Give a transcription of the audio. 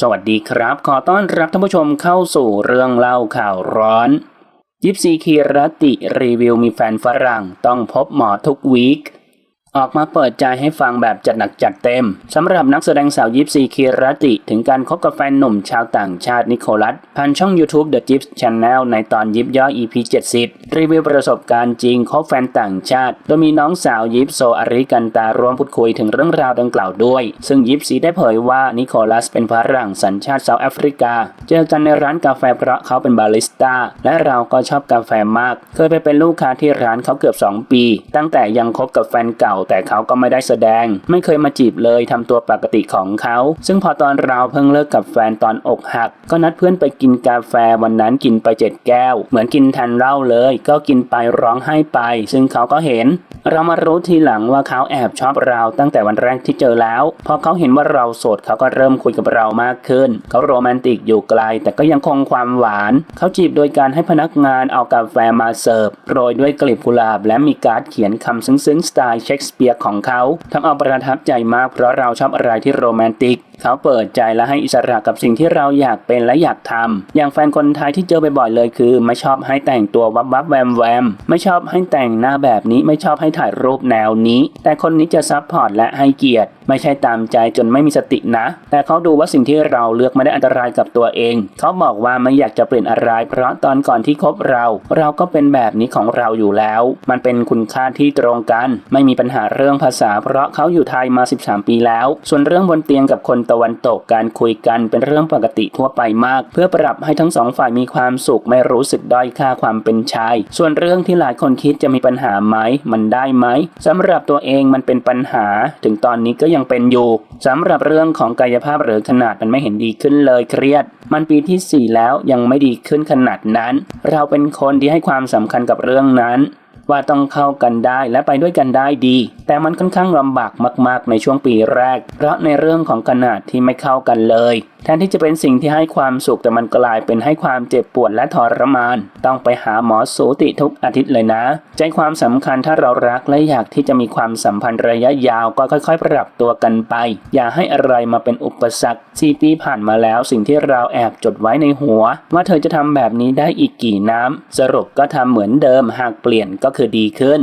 สวัสดีครับ ขอต้อนรับท่านผู้ชมเข้าสู่เรื่องเล่าข่าวร้อนยิปซีคีรติรีวิวมีแฟนฝรั่งต้องพบหมอทุกวีค ออกมาเปิดใจให้ฟังแบบจัดหนักจัดเต็มสำหรับนักแสดงสาวยิปซีคีรติ ถึงการคบกับแฟนหนุ่มชาวต่างชาตินิโคลัสผ่านช่อง YouTube The Gips Channel ในตอนยิบย่อย EP 70 รีวิวประสบการณ์จริงคบแฟนต่างชาติ โดยมีน้องสาวยิปโซอาริกันตาร่วมพูดคุยถึงเรื่องราวดังกล่าวด้วย ซึ่งยิปซีได้เผยว่านิโคลัสเป็นฝรั่งสัญชาติเซาท์แอฟริกา เจอกันในร้านกาแฟเพราะเขาเป็นบาริสต้าและเราก็ชอบกาแฟมาก เคยไปเป็นลูกค้าที่ร้านเขาเกือบ 2 ปี ตั้งแต่ยังคบกับแฟนเก่าแต่เขาก็ไม่ได้แสดง ไม่เคยมาจีบเลยทำตัวปกติของเขา ซึ่งพอตอนเราเพิ่งเลิกกับแฟนตอนอกหัก ก็นัดเพื่อนไปกินกาแฟวันนั้นกินไปเจ็ดแก้ว เหมือนกินแทนเหล้าเลย ก็กินไปร้องไห้ไป ซึ่งเขาก็เห็น เรามารู้ทีหลังว่าเขาแอบชอบเราตั้งแต่วันแรกที่เจอแล้ว พอเขาเห็นว่าเราโสดเขาก็เริ่มคุยกับเรามากขึ้น เขาโรแมนติกอยู่ไกล แต่ก็ยังคงความหวาน เขาจีบโดยการให้พนักงานเอากาแฟมาเสิร์ฟโรยด้วยกลีบกุหลาบและมีการ์ดเขียนคำซึ้งๆสไตล์เชคสเปียร์ของเขาทำเอาประทับใจมากเพราะเราชอบอะไรที่โรแมนติก เขาเปิดใจและให้อิสระกับสิ่งที่เราอยากเป็นและอยากทำอย่างแฟนคนไทยที่เจอบ่อยๆเลยคือ ไม่ชอบให้แต่งตัววับวับแวมแวม ไม่ชอบให้แต่งหน้าแบบนี้ไม่ชอบให้ถ่ายรูปแนวนี้ แต่คนนี้จะซับพอร์ตและให้เกียรติ ไม่ใช่ตามใจจนไม่มีสตินะ แต่เขาดูว่าสิ่งที่เราเลือกไม่ได้อันตรายกับตัวเอง เขาบอกว่าไม่อยากจะเปลี่ยนอะไร เพราะตอนก่อนที่คบเรา เราก็เป็นแบบนี้ของเราอยู่แล้ว มันเป็นคุณค่าที่ตรงกัน ไม่มีปัญหาเรื่องภาษา เพราะเขาอยู่ไทยมา 13 ปีแล้ว ส่วนเรื่องบนเตียงกับคนตะวันตกการคุยกันเป็นเรื่องปกติทั่วไปมาก เพื่อปรับให้ทั้งสองฝ่ายมีความสุขไม่รู้สึกด้อยค่าความเป็นชาย ส่วนเรื่องที่หลายคนคิดจะมีปัญหาไหมมันได้ไหมสำหรับตัวเองมันเป็นปัญหา ถึงตอนนี้ก็ยังเป็นอยู่สำหรับเรื่องของกายภาพหรือขนาดมันไม่เห็นดีขึ้นเลยเครียด มันปีที่ 4 แล้วยังไม่ดีขึ้นขนาดนั้น เราเป็นคนที่ให้ความสำคัญกับเรื่องนั้น ว่าต้องเข้ากันได้และไปด้วยกันได้ดี แต่มันค่อนข้างลำบากมาก ๆ ในช่วงปีแรก เพราะในเรื่องของขนาดที่ไม่เข้ากันเลย แทนที่จะเป็นสิ่งที่ให้ความสุขแต่มันกลายเป็นให้ความเจ็บปวดและทรมาน ต้องไปหาหมอสูติทุกอาทิตย์เลยนะ ใจความสำคัญถ้าเรารักและอยากที่จะมีความสัมพันธ์ระยะยาวก็ค่อย ๆ ปรับตัวกันไป อย่าให้อะไรมาเป็นอุปสรรคสี่ปีผ่านมาแล้วสิ่งที่เราแอบจดไว้ในหัว ว่าเธอจะทำแบบนี้ได้อีกกี่น้ำสรุปก็ทำเหมือนเดิมหากเปลี่ยนก็คือดีขึ้น